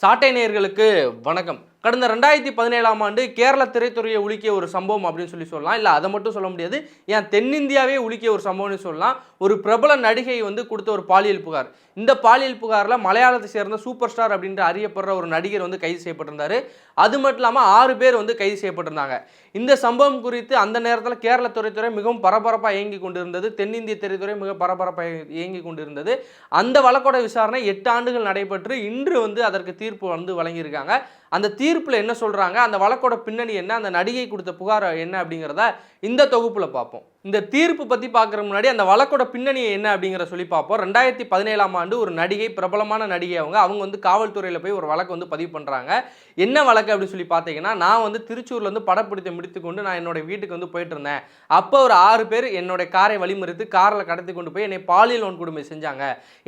சாட்டை நேர்களுக்கு வணக்கம். கடந்த ரெண்டாயிரத்தி பதினேழாம் ஆண்டு கேரள திரைத்துறையை உலுக்கிய ஒரு சம்பவம் அப்படின்னு சொல்லி சொல்லலாம். இல்லை அதை மட்டும் சொல்ல முடியாது. ஏன் தென்னிந்தியாவே உலுக்கிய ஒரு சம்பவம்னு சொல்லலாம். ஒரு பிரபல நடிகை வந்து கொடுத்த ஒரு பாலியல் புகார். இந்த பாலியல் புகாரில் மலையாளத்தை சேர்ந்த சூப்பர் ஸ்டார் அப்படின்ற அறியப்படுற ஒரு நடிகர் வந்து கைது செய்யப்பட்டிருந்தார். அது மட்டும் இல்லாமல் ஆறு பேர் வந்து கைது செய்யப்பட்டிருந்தாங்க. இந்த சம்பவம் குறித்து அந்த நேரத்தில் கேரள துறைத்துறை மிகவும் பரபரப்பாக இயங்கி கொண்டிருந்தது. தென்னிந்திய திரைத்துறை மிக பரபரப்பாக இயங்கி கொண்டிருந்தது. அந்த வழக்கோட விசாரணை எட்டு ஆண்டுகள் நடைபெற்று இன்று வந்து அதற்கு தீர்ப்பு வந்து வழங்கியிருக்காங்க. அந்த தீர்ப்பில் என்ன சொல்கிறாங்க அந்த வழக்கோட பின்னணி என்ன? அந்த நடிகை கொடுத்த புகார் என்ன அப்படிங்கிறத இந்த தொகுப்பில் பார்ப்போம். இந்த தீர்ப்பு பற்றி பார்க்குற முன்னாடி அந்த வழக்கோட பின்னணி என்ன அப்படிங்கிற சொல்லி பார்ப்போம். ரெண்டாயிரத்தி பதினேழாம் ஆண்டு ஒரு நடிகை பிரபலமான நடிகை அவங்க. அவங்க வந்து காவல்துறையில் போய் ஒரு வழக்கு வந்து பதிவு பண்ணுறாங்க என்ன வழக்கு அப்படின்னு சொல்லி பார்த்தீங்கன்னா நான் வந்து திருச்சூரில் வந்து படப்பிடித்து முடித்து கொண்டு நான் என்னோட வீட்டுக்கு வந்து போயிட்டு இருந்தேன். அப்போ ஒரு ஆறு பேர் என்னுடைய காரை வழிமறித்து காரில் கடத்தி கொண்டு போய் என்னை பாலியல் வன்கொடுமை செஞ்சாங்க.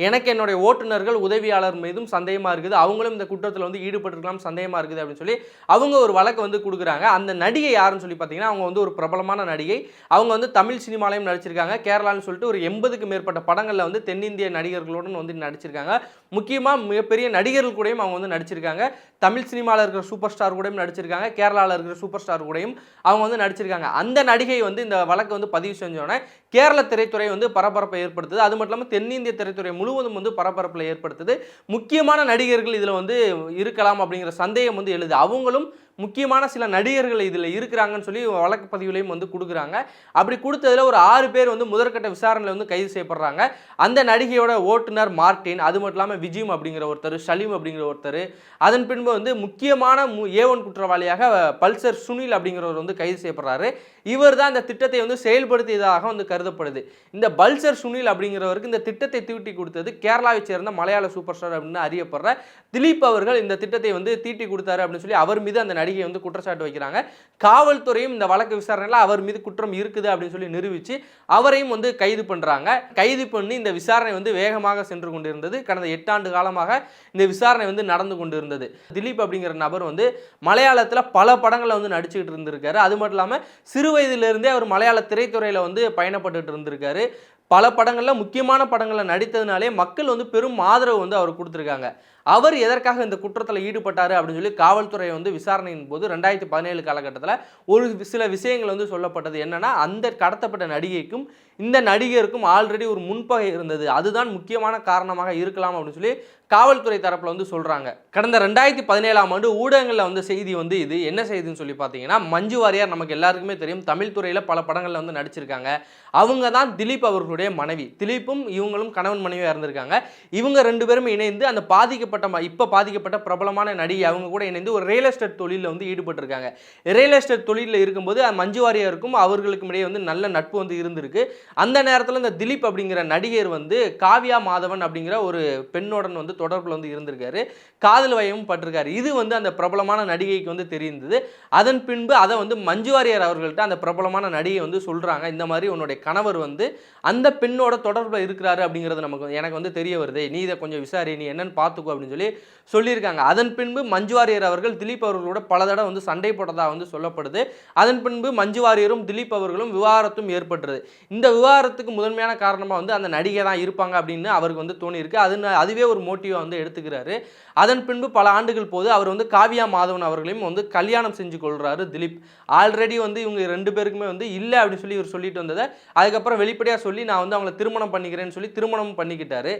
எனக்கு என்னுடைய ஓட்டுநர்கள் உதவியாளர் மீதும் சந்தேகமாக இருக்குது. அவங்களும் இந்த குற்றத்தில் வந்து ஈடுபட்டிருக்கலாம் சந்தேகமாக இருக்குது அப்படின்னு சொல்லி அவங்க ஒரு வழக்கு வந்து கொடுக்குறாங்க. அந்த நடிகை யாருன்னு சொல்லி பார்த்தீங்கன்னா அவங்க வந்து ஒரு பிரபலமான நடிகை. அவங்க வந்து தமிழ் சினிமாலையும் நடிச்சிருக்காங்க. கேரளான்னு சொல்லிட்டு ஒரு எண்பதுக்கு மேற்பட்ட படங்களில் வந்து தென்னிந்திய நடிகர்களுடன் வந்து நடிச்சிருக்காங்க. முக்கியமாக மிகப்பெரிய நடிகர்கள் கூடயும் அவங்க வந்து நடிச்சிருக்காங்க. தமிழ் சினிமாவில் இருக்கிற சூப்பர் ஸ்டார் கூடயும் நடிச்சிருக்காங்க. கேரளாவில் இருக்கிற சூப்பர் ஸ்டார் கூடயும் அவங்க வந்து நடிச்சிருக்காங்க. அந்த நடிகை வந்து இந்த வழக்கு வந்து பதிவு செஞ்சோன்னே கேரள திரைத்துறை வந்து பரபரப்பை ஏற்படுத்துது. அது மட்டும் இல்லாமல் தென்னிந்திய திரைத்துறை முழுவதும் வந்து பரபரப்பில் ஏற்படுத்துது. முக்கியமான நடிகர்கள் இதில் வந்து இருக்கலாம் அப்படிங்கிற சந்தேகம் வந்து எழுது. அவங்களும் முக்கியமான சில நடிகர்கள் இதில் இருக்கிறாங்கன்னு சொல்லி வழக்கு பதிவுலையும் வந்து கொடுக்குறாங்க. அப்படி கொடுத்ததில் ஒரு ஆறு பேர் வந்து முதற்கட்ட விசாரணையில் வந்து கைது செய்யப்படுறாங்க. அந்த நடிகையோட ஓட்டுநர் மார்டின் அது மட்டும் இல்லாமல் விஜயம் அப்படிங்கிற ஒருத்தர் சலீம் அப்படிங்கிற ஒருத்தர். அதன் பின்பு வந்து முக்கியமான மு ஏவன் குற்றவாளியாக பல்சர் சுனில் அப்படிங்கிறவர் வந்து கைது செய்யப்படுறாரு. இவர் தான் இந்த திட்டத்தை வந்து செயல்படுத்தியதாக வந்து கருதப்படுது. இந்த பல்சர் சுனில் அப்படிங்கிறவருக்கு இந்த திட்டத்தை தீட்டி கொடுத்தது கேரளாவை சேர்ந்த மலையாள சூப்பர் ஸ்டார் அப்படின்னு அறியப்படுற திலீப் அவர்கள் இந்த திட்டத்தை வந்து தீட்டி கொடுத்தாரு அப்படின்னு சொல்லி அவர் மீது அந்த நடிகை வந்து குற்றச்சாட்டு வைக்கிறாங்க. காவல்துறையும் இந்த வழக்கு விசாரணையில் அவர் மீது குற்றம் இருக்குது அப்படின்னு சொல்லி நிரூபித்து அவரையும் வந்து கைது பண்ணுறாங்க கைது பண்ணி இந்த விசாரணை வந்து வேகமாக சென்று கொண்டிருந்தது. கடந்த எட்டு எட்டாண்டு காலமாக இந்த விசாரணை வந்து நடந்து கொண்டு இருந்தது திலீப் அப்படிங்கிற நபர் வந்து மலையாளத்தில் பல படங்களில் வந்து நடிச்சுக்கிட்டு இருந்திருக்காரு. அது மட்டும் இல்லாமல் சிறு வயதிலிருந்தே அவர் மலையாள திரைத்துறையில் வந்து பயணப்பட்டுட்டு இருந்திருக்காரு. பல படங்களில் முக்கியமான படங்களில் நடித்ததுனாலே மக்கள் வந்து பெரும் ஆதரவு வந்து அவர் கொடுத்துருக்காங்க. அவர் எதற்காக இந்த குற்றத்தில் ஈடுபட்டார் அப்படின்னு சொல்லி காவல்துறை வந்து விசாரணையின் போது ரெண்டாயிரத்தி பதினேழு காலகட்டத்தில் ஒரு சில விஷயங்கள் வந்து சொல்லப்பட்டது என்னென்னா அந்த கடத்தப்பட்ட நடிகைக்கும் இந்த நடிகருக்கும் ஆல்ரெடி ஒரு முன்பகை இருந்தது. அதுதான் முக்கியமான காரணமாக இருக்கலாம் அப்படின்னு சொல்லி காவல்துறை தரப்பில் வந்து சொல்கிறாங்க கடந்த ரெண்டாயிரத்தி பதினேழாம் ஆண்டு ஊடகங்களில் வந்து செய்தி வந்து இது. என்ன செய்தின்னு சொல்லி பார்த்தீங்கன்னா மஞ்சு வாரியார் நமக்கு எல்லாருக்குமே தெரியும். தமிழ் துறையில் பல படங்களில் வந்து நடிச்சிருக்காங்க. அவங்க தான் திலீப் அவர்களுடைய மனைவி. திலீப்பும் இவங்களும் கணவன் மனைவியாக இருந்திருக்காங்க. இவங்க ரெண்டு பேரும் இணைந்து அந்த பாதிக்கப்பட்ட ம- இப்போ பாதிக்கப்பட்ட பிரபலமான நடிகை அவங்க கூட இணைந்து ஒரு ரியல் எஸ்டேட் தொழிலில் வந்து ஈடுபட்டிருக்காங்க. ரியல் எஸ்டேட் தொழிலில் இருக்கும்போது மஞ்சு வாரியாருக்கும் அவர்களுக்கும் இடையே வந்து நல்ல நட்பு வந்து இருந்திருக்கு. அந்த நேரத்தில் இந்த திலீப் அப்படிங்கிற நடிகர் வந்து காவியா மாதவன் அப்படிங்கிற ஒரு பெண்ணுடன் வந்து தொடர்பில் வந்து இருந்திருக்காரு. காதல் வயமும் பட்டிருக்காரு. இது வந்து அந்த பிரபலமான நடிகைக்கு வந்து தெரிந்தது. அதன் பின்பு அதை வந்து மஞ்சு வாரியர் அவர்கள்ட்ட அந்த பிரபலமான நடிகை வந்து சொல்கிறாங்க இந்த மாதிரி உன்னுடைய கணவர் வந்து அந்த பெண்ணோட தொடர்பில் இருக்கிறாரு அப்படிங்கிறது நமக்கு எனக்கு வந்து தெரிய வருது. நீ இதை கொஞ்சம் விசாரி நீ என்னன்னு பார்த்துக்கோ அப்படின்னு சொல்லி சொல்லியிருக்காங்க. அதன் பின்பு மஞ்சு வாரியர் அவர்கள் திலீப் அவர்களோட பல தடவை வந்து சண்டை போட்டதாக வந்து சொல்லப்படுது. அதன் பின்பு மஞ்சு வாரியரும் திலீப் அவர்களும் விவாகரத்தும் ஏற்பட்டுறது இந்த விவாகரத்துக்கு முதன்மையான காரணமாக வந்து அந்த நடிகை தான் இருப்பாங்க அப்படின்னு அவருக்கு வந்து தோணியிருக்கு. அது அதுவே ஒரு மோட்டிவாக வந்து எடுத்துக்கிறாரு. அதன் பின்பு பல ஆண்டுகள் போது அவர் வந்து காவியா மாதவன் அவர்களையும் வந்து கல்யாணம் செஞ்சு கொள்கிறாரு திலீப். ஆல்ரெடி வந்து இவங்க ரெண்டு பேருக்குமே வந்து இல்லை அப்படின்னு சொல்லி இவர் சொல்லிட்டு வந்ததை அதுக்கப்புறம் வெளிப்படையாக சொல்லி நான் வந்து அவங்கள திருமணம் பண்ணிக்கிறேன்னு சொல்லி திருமணம் பண்ணிக்கிட்டாரு.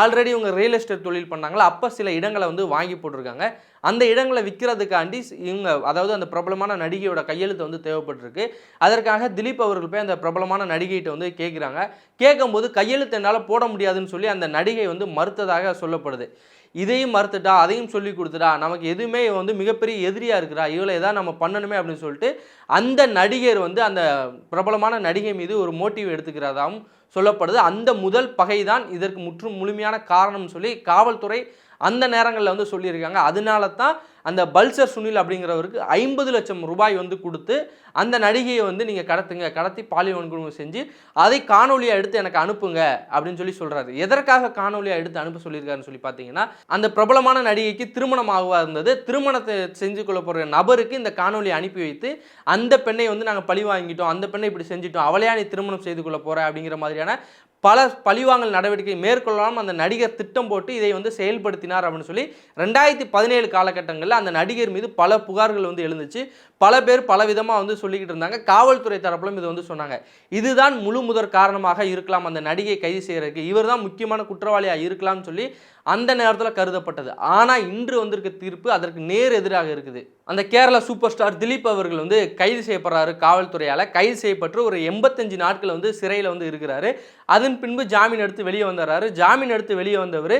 ஆல்ரெடி இவங்க ரியல் எஸ்டேட் தொழில் பண்ணாங்களா அப்போ சில இடங்களை வந்து வாங்கி போட்டிருக்காங்க. அந்த இடங்களை விற்கிறதுக்காண்டி இவங்க அதாவது அந்த பிரபலமான நடிகையோட கையெழுத்து வந்து தேவைப்பட்டிருக்கு. அதற்காக திலீப் அவர்கள் போய் அந்த பிரபலமான நடிகைகிட்ட வந்து கேட்குறாங்க கேட்கும்போது கையெழுத்து என்னால் போட முடியாதுன்னு சொல்லி அந்த நடிகை வந்து மறுத்ததாக சொல்லப்படுது. இதையும் மறுத்துட்டா அதையும் சொல்லி கொடுத்துட்டா நமக்கு எதுவுமே வந்து மிகப்பெரிய எதிரியாக இருக்கிறா இவளை எதாவது நம்ம பண்ணணுமே அப்படின்னு சொல்லிட்டு அந்த நடிகர் வந்து அந்த பிரபலமான நடிகை மீது ஒரு மோட்டிவ் எடுத்துக்கிறதாகவும் சொல்லப்படுது. அந்த முதல் பகை தான் இதற்கு முற்றும் முழுமையான காரணம்னு சொல்லி காவல்துறை அந்த நேரங்களில் வந்து சொல்லியிருக்காங்க. அதனால தான் அந்த பல்சர் சுனில் அப்படிங்கிறவருக்கு ஐம்பது லட்சம் ரூபாய் வந்து கொடுத்து அந்த நடிகையை வந்து நீங்கள் கடத்துங்க கடத்தி பாலியல் வன்கொடுமை செஞ்சு அதை காணொலியாக எடுத்து எனக்கு அனுப்புங்க அப்படின்னு சொல்லி சொல்கிறாரு எதற்காக காணொலியாக எடுத்து அனுப்ப சொல்லியிருக்காருன்னு சொல்லி பார்த்தீங்கன்னா அந்த பிரபலமான நடிகைக்கு திருமணம் ஆகுவா இருந்தது. திருமணத்தை செஞ்சு கொள்ள போகிற நபருக்கு இந்த காணொலியை அனுப்பி வைத்து அந்த பெண்ணை வந்து நாங்கள் பழி வாங்கிட்டோம் அந்த பெண்ணை இப்படி செஞ்சிட்டோம் அவளையா நீ திருமணம் செய்து கொள்ள போகிற அப்படிங்கிற மாதிரியான பல பழிவாங்கல் நடவடிக்கை மேற்கொள்ளாமல் அந்த நடிகர் திட்டம் போட்டு இதை வந்து செயல்படுத்தி பயன்படுத்தினார் அப்படின்னு சொல்லி ரெண்டாயிரத்தி பதினேழு காலகட்டங்களில் அந்த நடிகர் மீது பல புகார்கள் வந்து எழுந்துச்சு. பல பேர் பல விதமாக வந்து சொல்லிக்கிட்டு இருந்தாங்க. காவல்துறை தரப்பிலும் இது வந்து சொன்னாங்க. இதுதான் முழு முதற் காரணமாக இருக்கலாம். அந்த நடிகை கைது செய்யறதுக்கு இவர் தான் முக்கியமான குற்றவாளியாக இருக்கலாம்னு சொல்லி அந்த நேரத்தில் கருதப்பட்டது. ஆனால் இன்று வந்திருக்க தீர்ப்பு அதற்கு நேர் எதிராக இருக்குது. அந்த கேரளா சூப்பர் ஸ்டார் திலீப் அவர்கள் வந்து கைது செய்யப்படுறாரு காவல்துறையால். கைது செய்யப்பட்டு ஒரு எண்பத்தஞ்சு நாட்கள் வந்து சிறையில் வந்து இருக்கிறாரு. அதன் பின்பு ஜாமீன் எடுத்து வெளியே வந்துடுறாரு ஜாமீன் எடுத்து வெளியே வந்தவர்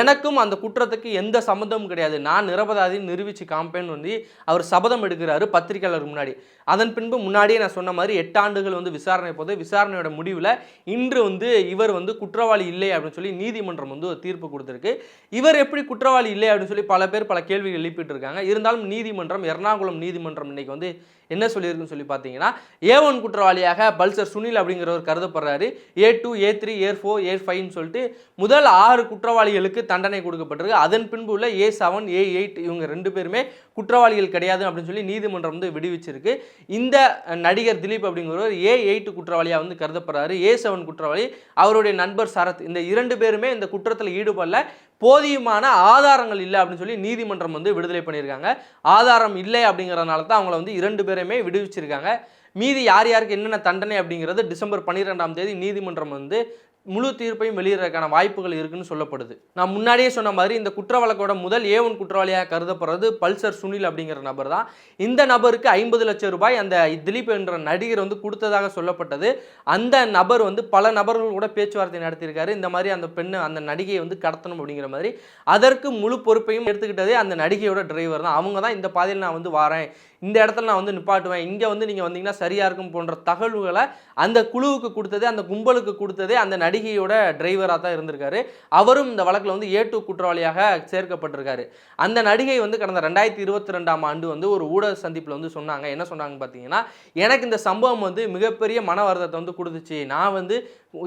எனக்கும் அந்த குற்றத்துக்கு எந்த சம்மந்தமும் கிடையாது. நான் நிரபராதின்னு நிரூபித்து காம்பேன் வந்து அவர் சபதம் எடுக்கிறாரு பத்திரிகையாளர் முன்னாடி. அதன் பின்பு முன்னாடியே நான் சொன்ன மாதிரி எட்டு ஆண்டுகள் வந்து விசாரணை போது விசாரணையோட முடிவில் இன்று வந்து இவர் வந்து குற்றவாளி இல்லை அப்படின்னு சொல்லி நீதிமன்றம் வந்து ஒரு தீர்ப்பு கொடுத்துருக்கு. இவர் எப்படி குற்றவாளி இல்லை அப்படின்னு சொல்லி பல பேர் பல கேள்விகள் எழுப்பிட்டு இருக்காங்க. இருந்தாலும் நீதிமன்றம் எர்ணாகுளம் நீதிமன்றம் இன்னைக்கு வந்து என்ன சொல்லியிருக்குன்னு சொல்லி பார்த்தீங்கன்னா ஏ ஒன் குற்றவாளியாக பல்சர் சுனில் அப்படிங்கிறவர் கருதப்படுறாரு. A two A three A four A ஃபைவ்னு சொல்லிட்டு முதல் ஆறு குற்றவாளிகளுக்கு தண்டனை கொடுக்கப்பட்டிருக்கு. அதன் பின்பு உள்ள ஏ செவன் ஏ எயிட் இவங்க ரெண்டு பேருமே குற்றவாளிகள் கிடையாது அப்படின்னு சொல்லி நீதிமன்றம் வந்து விடுவிச்சிருக்கு. இந்த நடிகர் திலீப் அப்படிங்கிறவர் ஏ எயிட் குற்றவாளியாக வந்து கருதப்படுறாரு. ஏ செவன் குற்றவாளி. அவருடைய நண்பர் சரத். இந்த இரண்டு பேருமே இந்த குற்றத்தில் ஈடுபடல. போதியமான ஆதாரங்கள் இல்லை அப்படின்னு சொல்லி நீதிமன்றம் வந்து விடுதலை பண்ணியிருக்காங்க. ஆதாரம் இல்லை அப்படிங்கிறதுனால தான் அவங்கள வந்து இரண்டு பேருமே விடுவிச்சிருக்காங்க. மீதி யார் யாருக்கு என்னென்ன தண்டனை அப்படிங்கிறது டிசம்பர் பன்னிரெண்டாம் தேதி நீதிமன்றம் வந்து முழு தீர்ப்பையும் வெளியிடறதுக்கான வாய்ப்புகள் இருக்குன்னு சொல்லப்படுது. நான் முன்னாடியே சொன்ன மாதிரி இந்த குற்ற வழக்கோட முதல் ஏ ஒன் குற்றவாளியாக கருதப்படுறது பல்சர் சுனில் அப்படிங்கிற நபர் தான். இந்த நபருக்கு ஐம்பது லட்சம் ரூபாய் அந்த திலீப் என்ற நடிகர் வந்து கொடுத்ததாக சொல்லப்பட்டது. அந்த நபர் வந்து பல நபர்கள் கூட பேச்சுவார்த்தை நடத்தியிருக்காரு. இந்த மாதிரி அந்த பெண்ணை அந்த நடிகையை வந்து கடத்தணும் அப்படிங்கிற மாதிரி. அதற்கு முழு பொறுப்பையும் எடுத்துக்கிட்டதே அந்த நடிகையோட டிரைவர் தான். அவங்க தான் இந்த பாதையில் நான் வந்து வரேன். இந்த இடத்துல நான் வந்து நிப்பாட்டுவேன். இங்கே வந்து நீங்கள் வந்தீங்கன்னா சரியாக இருக்கும் போன்ற தகவல்களை அந்த குழுவுக்கு கொடுத்ததே அந்த கும்பலுக்கு கொடுத்ததே அந்த நடிகையோட டிரைவராக தான் இருந்திருக்காரு. அவரும் இந்த வழக்கில் வந்து ஏ டூ குற்றவாளியாக சேர்க்கப்பட்டிருக்காரு. அந்த நடிகை வந்து கடந்த ரெண்டாயிரத்தி இருபத்தி ரெண்டாம் ஆண்டு வந்து ஒரு ஊடக சந்திப்பில் வந்து சொன்னாங்க. என்ன சொன்னாங்கன்னு பார்த்தீங்கன்னா எனக்கு இந்த சம்பவம் வந்து மிகப்பெரிய மன வருத்தத்தை வந்து கொடுத்துச்சு. நான் வந்து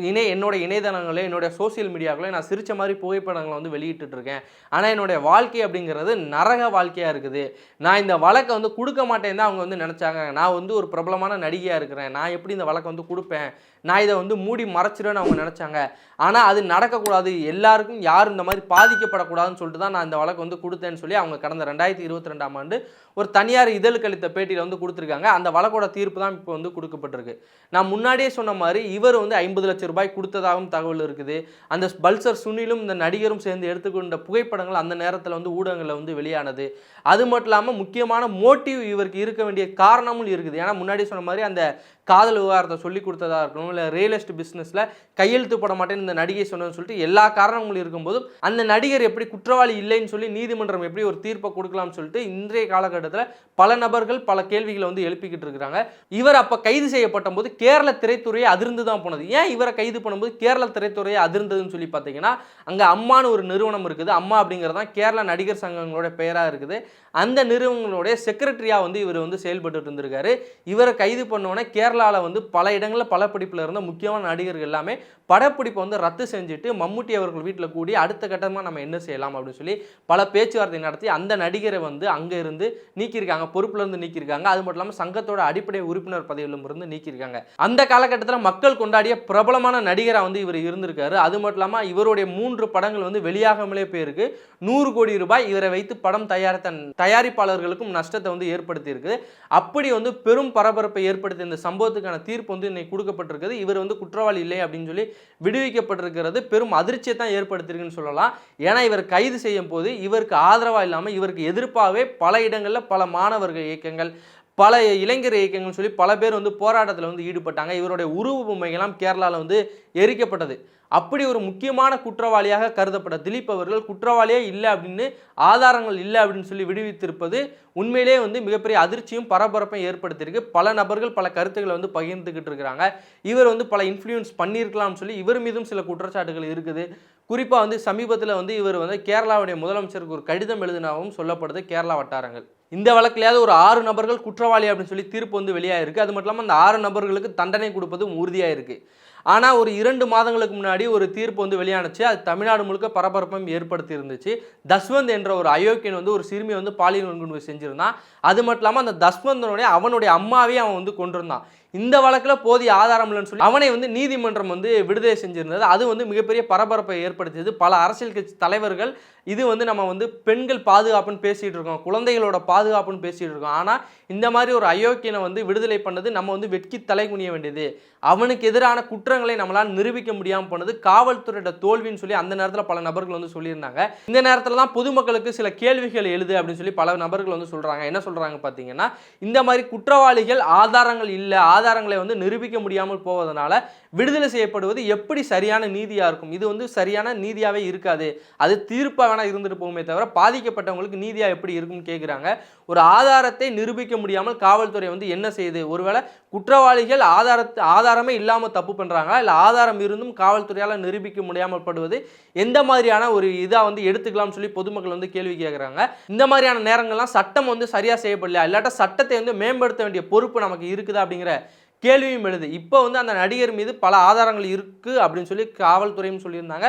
இணை என்னோட இணையதளங்களே என்னுடைய சோசியல் மீடியாக்களே நான் சிரித்த மாதிரி புகைப்படங்களை வந்து வெளியிட்டுருக்கேன் ஆனால் என்னுடைய வாழ்க்கை அப்படிங்கிறது நரக வாழ்க்கையாக இருக்குது. நான் இந்த வழக்கை வந்து கொடுக்க மாட்டேன் தான் அவங்க வந்து நினச்சாங்க. நான் வந்து ஒரு பிரபலமான நடிகையாக இருக்கிறேன். நான் எப்படி இந்த வழக்கை வந்து கொடுப்பேன்? நான் இதை வந்து மூடி மறைச்சிடுன்னு அவங்க நினச்சாங்க. ஆனால் அது நடக்கக்கூடாது. எல்லாருக்கும் யாரும் இந்த மாதிரி பாதிக்கப்படக்கூடாதுன்னு சொல்லிட்டு தான் நான் இந்த வழக்கு வந்து கொடுத்தேன்னு சொல்லி அவங்க கடந்த ரெண்டாயிரத்தி இருபத்தி ரெண்டாம் ஆண்டு ஒரு தனியார் இதழுக்கு அளித்த பேட்டியில் வந்து கொடுத்துருக்காங்க. அந்த வழக்கோட தீர்ப்பு தான் இப்போ வந்து கொடுக்கப்பட்டிருக்கு. நான் முன்னாடியே சொன்ன மாதிரி இவர் வந்து ஐம்பது லட்சம் ரூபாய் கொடுத்ததாகவும் தகவல் இருக்குது. அந்த பல்சர் சுனிலும் இந்த நடிகரும் சேர்ந்து எடுத்துக்கொண்ட புகைப்படங்கள் அந்த நேரத்தில் வந்து ஊடகங்களில் வந்து வெளியானது. அது மட்டும் இல்லாமல் முக்கியமான மோட்டிவ் இவருக்கு இருக்க வேண்டிய காரணமும் இருக்குது. ஏன்னா முன்னாடி சொன்ன மாதிரி அந்த காதல் விவகாரத்தை சொல்லி கொடுத்ததா இருக்கணும் இல்லை ரியல் எஸ்டேட் பிஸ்னஸில் கையெழுத்து போட மாட்டேன்னு இந்த நடிகை சொன்னதுன்னு சொல்லிட்டு எல்லா காரணங்களும் இருக்கும்போதும் அந்த நடிகர் எப்படி குற்றவாளி இல்லைன்னு சொல்லி நீதிமன்றம் எப்படி ஒரு தீர்ப்பை கொடுக்கலாம்னு சொல்லிட்டு இன்றைய காலகட்டத்தில் பல நபர்கள் பல கேள்விகளை வந்து எழுப்பிக்கிட்டு இருக்கிறாங்க இவர் அப்போ கைது செய்யப்பட்ட போது கேரள திரைத்துறையை அதிர்ந்து தான் போனது. ஏன் இவரை கைது பண்ணும்போது கேரள திரைத்துறையை அதிர்ந்ததுன்னு சொல்லி பார்த்தீங்கன்னா அங்கே அம்மானு ஒரு நிறுவனம் இருக்குது. அம்மா அப்படிங்கிறது தான் கேரள நடிகர் சங்கங்களோட பெயராக இருக்குது. அந்த நிறுவனங்களுடைய செக்ரட்டரியாக வந்து இவர் வந்து செயல்பட்டு இருந்திருக்காரு. இவரை கைது பண்ணோன்னே கேரளாவில் வந்து பல இடங்களில் பல படிப்பில் இருந்த முக்கியமான நடிகர்கள் எல்லாமே படப்பிடிப்பை வந்து ரத்து செஞ்சுட்டு மம்முட்டி அவர்கள் வீட்டில் கூடி அடுத்த கட்டமாக நம்ம என்ன செய்யலாம் அப்படின்னு சொல்லி பல பேச்சுவார்த்தை நடத்தி அந்த நடிகரை வந்து அங்கே இருந்து நீக்கியிருக்காங்க பொறுப்புலேருந்து நீக்கியிருக்காங்க. அது மட்டும் இல்லாமல் சங்கத்தோட அடிப்படை உறுப்பினர் பதவியிலும் இருந்து நீக்கியிருக்காங்க. அந்த காலகட்டத்தில் மக்கள் கொண்டாடிய பிரபலமான நடிகராக வந்து இவர் இருந்திருக்காரு. அது மட்டும் இல்லாமல் இவருடைய மூன்று படங்கள் வந்து வெளியாகாமலே போயிருக்கு. நூறு கோடி ரூபாய் இவரை வைத்து படம் தயாரித்த தயாரிப்பாளர்களுக்கும் நஷ்டத்தை வந்து ஏற்படுத்தியிருக்கு. அப்படி வந்து பெரும் பரபரப்பை ஏற்படுத்திய இந்த சம்பவம் சம்பவத்துக்கான தீர்ப்பு வந்து இன்னைக்கு கொடுக்கப்பட்டிருக்குது. இவர் வந்து குற்றவாளி இல்லை அப்படின்னு சொல்லி விடுவிக்கப்பட்டிருக்கிறது பெரும் அதிர்ச்சியை தான் ஏற்படுத்தியிருக்குன்னு சொல்லலாம். ஏன்னா இவர் கைது செய்யும் போது இவருக்கு ஆதரவாக இல்லாமல் இவருக்கு எதிர்ப்பாகவே பல இடங்களில் பல மாணவர்கள் இயக்கங்கள் பல இளைஞர் இயக்கங்கள்னு சொல்லி பல பேர் வந்து போராட்டத்தில் வந்து ஈடுபட்டாங்க. இவருடைய உருவ பொம்மைகள்லாம் கேரளாவில் வந்து எரிக்கப்பட்டது. அப்படி ஒரு முக்கியமான குற்றவாளியாக கருதப்பட்ட திலீப் அவர்கள் குற்றவாளியே இல்லை அப்படின்னு ஆதாரங்கள் இல்லை அப்படின்னு சொல்லி விடுவித்திருப்பது உண்மையிலே வந்து மிகப்பெரிய அதிர்ச்சியும் பரபரப்பையும் ஏற்படுத்தியிருக்கு. பல நபர்கள் பல கருத்துக்களை வந்து பகிர்ந்துக்கிட்டு இருக்கிறாங்க. இவர் வந்து பல இன்ஃப்ளூயன்ஸ் பண்ணியிருக்கலாம்னு சொல்லி இவர் மீதும் சில குற்றச்சாட்டுகள் இருக்குது. குறிப்பாக வந்து சமீபத்தில் வந்து இவர் வந்து கேரளாவுடைய முதலமைச்சருக்கு ஒரு கடிதம் எழுதினாவும் சொல்லப்படுது. கேரளா வட்டாரங்கள். இந்த வழக்கிலேயாவது ஒரு ஆறு நபர்கள் குற்றவாளி அப்படின்னு சொல்லி தீர்ப்பு வந்து வெளியாகிருக்கு அது மட்டும் இல்லாமல் அந்த ஆறு நபர்களுக்கு தண்டனை கொடுப்பதும் உறுதியாக இருக்குது ஆனால் ஒரு இரண்டு மாதங்களுக்கு முன்னாடி ஒரு தீர்ப்பு வந்து வெளியானுச்சு. அது தமிழ்நாடு முழுக்க பரபரப்பையும் ஏற்படுத்தி இருந்துச்சு. தஸ்வந்த் என்ற ஒரு அயோக்கியன் வந்து ஒரு சிறுமியை வந்து பாலியல் வன்கொடுமை செஞ்சுருந்தான். அது மட்டும் இல்லாமல் அந்த தஸ்வந்தனுடைய அவனுடைய அம்மாவே அவன் வந்து கொண்டிருந்தான் இந்த வழக்கில் போதிய ஆதாரம் இல்லைன்னு சொல்லி அவனை வந்து நீதிமன்றம் வந்து விடுதலை செஞ்சிருந்தது. அது வந்து மிகப்பெரிய பரபரப்பை ஏற்படுத்தியது. பல அரசியல் கட்சி தலைவர்கள் இது வந்து நம்ம வந்து பெண்கள் பாதுகாப்புன்னு பேசிகிட்டு இருக்கோம். குழந்தைகளோட பாதுகாப்புன்னு பேசிகிட்டு இருக்கோம். ஆனால் இந்த மாதிரி ஒரு அயோக்கியனை வந்து விடுதலை பண்ணது நம்ம வந்து வெட்கி தலை குனிய வேண்டியது. அவனுக்கு எதிரான குற்றங்களை நம்மளால் நிரூபிக்க முடியாமல் போனது காவல்துறையோட தோல்வின்னு சொல்லி அந்த நேரத்தில் பல நபர்கள் வந்து சொல்லியிருந்தாங்க. இந்த நேரத்தில் தான் பொதுமக்களுக்கு சில கேள்விகள் எழுது அப்படின்னு சொல்லி பல நபர்கள் வந்து சொல்கிறாங்க என்ன சொல்கிறாங்க பார்த்தீங்கன்னா இந்த மாதிரி குற்றவாளிகள் ஆதாரங்கள் இல்லை ஆதாரங்களை வந்து நிரூபிக்க முடியாமல் போவதனால விடுதலை செய்யப்படுவது எப்படி சரியான நீதியாக இருக்கும்? இது வந்து சரியான நீதியாகவே இருக்காது. அது தீர்ப்பாக வேணால் இருந்துட்டு போகுமே தவிர பாதிக்கப்பட்டவங்களுக்கு நீதியாக எப்படி இருக்கும்னு கேட்குறாங்க ஒரு ஆதாரத்தை நிரூபிக்க முடியாமல் காவல்துறை வந்து என்ன செய்யுது ஒருவேளை குற்றவாளிகள் ஆதாரத்தை ஆதாரமே இல்லாமல் தப்பு பண்ணுறாங்களா இல்லை ஆதாரம் இருந்தும் காவல்துறையால் நிரூபிக்க முடியாமல் படுவது எந்த மாதிரியான ஒரு இதாக வந்து எடுத்துக்கலாம்னு சொல்லி பொதுமக்கள் வந்து கேள்வி கேட்குறாங்க இந்த மாதிரியான நேரங்கள்லாம் சட்டம் வந்து சரியாக செய்யப்படலையா? இல்லாட்டா சட்டத்தை வந்து மேம்படுத்த வேண்டிய பொறுப்பு நமக்கு இருக்குதா அப்படிங்கிற கேள்வியும் எழுது. இப்போ வந்து அந்த நடிகர் மீது பல ஆதாரங்கள் இருக்குது அப்படின்னு சொல்லி காவல்துறையும் சொல்லியிருந்தாங்க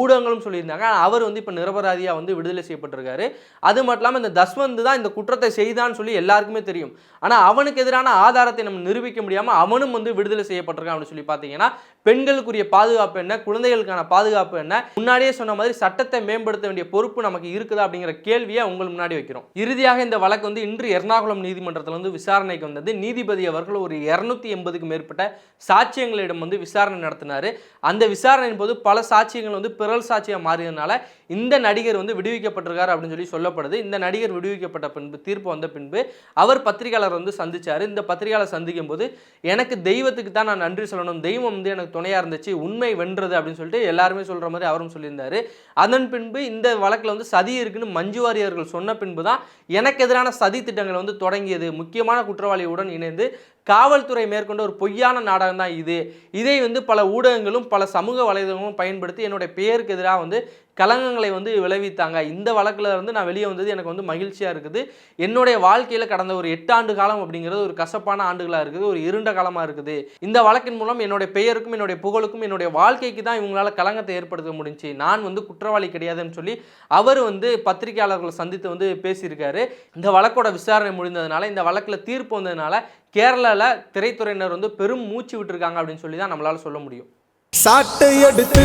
ஊடகங்களும் சொல்லியிருந்தாங்க. ஆனால் அவர் வந்து இப்போ நிரபராதியாக வந்து விடுதலை செய்யப்பட்டிருக்காரு. அது மட்டும் இல்லாமல் இந்த தஸ்வந்த் தான் இந்த குற்றத்தை செய்தான்னு சொல்லி எல்லாருக்குமே தெரியும். ஆனால் அவனுக்கு எதிரான ஆதாரத்தை நம்ம நிரூபிக்க முடியாமல் அவனும் வந்து விடுதலை செய்யப்பட்டிருக்கான் அப்படின்னு சொல்லி பார்த்தீங்கன்னா பெண்களுக்குரிய பாதுகாப்பு என்ன? குழந்தைகளுக்கான பாதுகாப்பு என்ன? முன்னாடியே சொன்ன மாதிரி சட்டத்தை மேம்படுத்த வேண்டிய பொறுப்பு நமக்கு இருக்குதா அப்படிங்கிற கேள்வியை உங்கள் முன்னாடி வைக்கிறோம். இறுதியாக இந்த வழக்கு வந்து இன்று எர்ணாகுளம் நீதிமன்றத்தில் வந்து விசாரணைக்கு வந்தது. நீதிபதி அவர்கள் ஒரு இரநூத்தி எண்பதுக்கு மேற்பட்ட சாட்சியங்களிடம் வந்து விசாரணை நடத்தினார். அந்த விசாரணையின் போது பல சாட்சியங்கள் வந்து பிறல் சாட்சியாக மாறியதுனால இந்த நடிகர் வந்து விடுவிக்கப்பட்டிருக்காரு அப்படின்னு சொல்லி சொல்லப்படுது. இந்த நடிகர் விடுவிக்கப்பட்ட பின்பு தீர்ப்பு வந்த பின்பு அவர் பத்திரிகையாளர் வந்து சந்திச்சார். இந்த பத்திரிகையாளர் சந்திக்கும் போது எனக்கு தெய்வத்துக்கு தான் நான் நன்றி சொல்லணும். தெய்வம் வந்து எனக்கு துணையாக இருந்துச்சு உண்மை வென்றது அப்படின்னு சொல்லிட்டு எல்லாருமே சொல்கிற மாதிரி அவரும் சொல்லியிருந்தார். அதன் பின்பு இந்த வழக்கில் வந்து சதி இருக்குன்னு மஞ்சு வாரியர்கள் சொன்ன பின்பு தான் எனக்கு எதிரான சதி திட்டங்கள் வந்து தொடங்கியது. முக்கியமான குற்றவாளியுடன் இணைந்து காவல்துறை மேற்கொண்ட ஒரு பொய்யான நாடகம் தான் இது. இதை வந்து பல ஊடகங்களும் பல சமூக வலைதளங்களும் பயன்படுத்தி என்னுடைய பெயருக்கு எதிராக வந்து கலங்கங்களை வந்து விளைவித்தாங்க. இந்த வழக்கில் இருந்து நான் வெளியே வந்தது எனக்கு வந்து மகிழ்ச்சியாக இருக்குது. என்னுடைய வாழ்க்கையில் கடந்த ஒரு எட்டு ஆண்டு காலம் அப்படிங்கிறது ஒரு கசப்பான ஆண்டுகளாக இருக்குது. ஒரு இருண்ட காலமாக இருக்குது. இந்த வழக்கின் மூலம் என்னுடைய பெயருக்கும் என்னுடைய புகழுக்கும் என்னுடைய வாழ்க்கைக்கு தான் இவங்களால் கலங்கத்தை ஏற்படுத்த முடிஞ்சு. நான் வந்து குற்றவாளி கிடையாதுன்னு சொல்லி அவர் வந்து பத்திரிகையாளர்களை சந்தித்து வந்து பேசியிருக்காரு. இந்த வழக்கோட விசாரணை முடிந்ததுனால இந்த வழக்கில் தீர்ப்பு வந்ததுனால கேரளாவில் திரைத்துறையினர் வந்து பெரும் மூச்சு விட்டுருக்காங்க அப்படின்னு சொல்லி தான் நம்மளால் சொல்ல முடியும். சாட்டை எடுத்து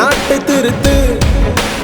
நாட்டை திருத்து.